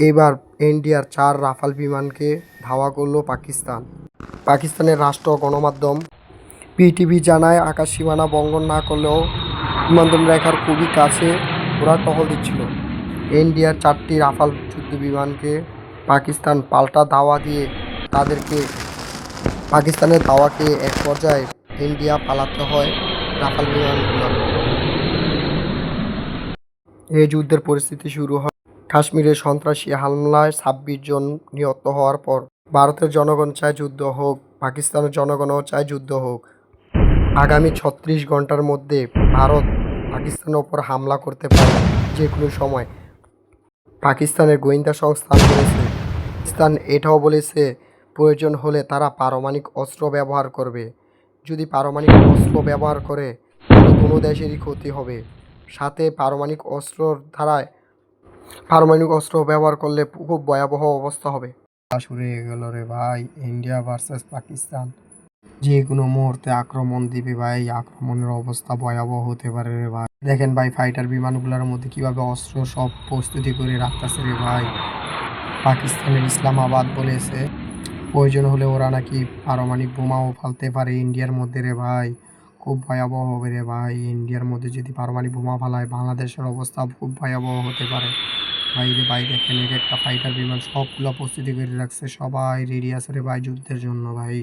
এবার ইন্ডিয়ার চার রাফাল বিমানকে ধাওয়া করল পাকিস্তান। পাকিস্তানের রাষ্ট্র গণমাধ্যম পিটিভি জানায়, আকাশ সীমানা বঙ্গন না করলেও বিমানবন্দর রেখার খুবই কাছে ওরা টহল দিচ্ছিল। ইন্ডিয়ার চারটি রাফাল যুদ্ধ বিমানকে পাকিস্তান পাল্টা ধাওয়া দিয়ে তাদেরকে, পাকিস্তানের ধাওয়াকে এক পর্যায়ে ইন্ডিয়া পালাতে হয় রাফাল বিমানগুলো এই যুদ্ধের পরিস্থিতি শুরু হয় কাশ্মীরে সন্ত্রাসী হামলায় ছাব্বিশ জন নিহত হওয়ার পর ভারতের জনগণ চায় যুদ্ধ হোক, পাকিস্তানের জনগণও চায় যুদ্ধ হোক। আগামী ছত্রিশ ঘণ্টার মধ্যে ভারত পাকিস্তানের ওপর হামলা করতে পারে যে কোনো সময়। পাকিস্তানের গোয়েন্দা সংস্থা বলেছে, পাকিস্তান এটাও বলেছে, প্রয়োজন হলে তারা পারমাণবিক অস্ত্র ব্যবহার করবে। যদি পারমাণবিক অস্ত্র ব্যবহার করে কোনো দেশেরই ক্ষতি হবে। সাথে পারমাণবিক অস্ত্রর ধারায় পারমাণবিক অস্ত্র ব্যবহার করলে খুব ভয়াবহ অবস্থা হবে। গেল রে ভাই, ইন্ডিয়া ভার্সেস পাকিস্তান। যে কোনো মুহূর্তে আক্রমণ দিবে ভাই, আক্রমণের অবস্থা ভয়াবহ হতে পারে রে ভাই। দেখেন ভাই ফাইটার বিমানগুলোর মধ্যে কীভাবে অস্ত্র সব প্রস্তুতি করে রাখতেছে রে ভাই। পাকিস্তানের ইসলামাবাদ বলেছে, প্রয়োজন হলে ওরা নাকি পারমাণবিক বোমাও ফালতে পারে ইন্ডিয়ার মধ্যে রে ভাই। খুব ভয়াবহ হবে রে ভাই। ইন্ডিয়ার মধ্যে যদি পারমাণবিক বোমা ফালায়, বাংলাদেশের অবস্থা খুব ভয়াবহ হতে পারে। ভাই রে ভাই, দেখেন এক একটা ফাইটার বিমান সবগুলো প্রস্তুতি করে রাখছে। সবাই রেডি আছে রে ভাই যুদ্ধের জন্য ভাই।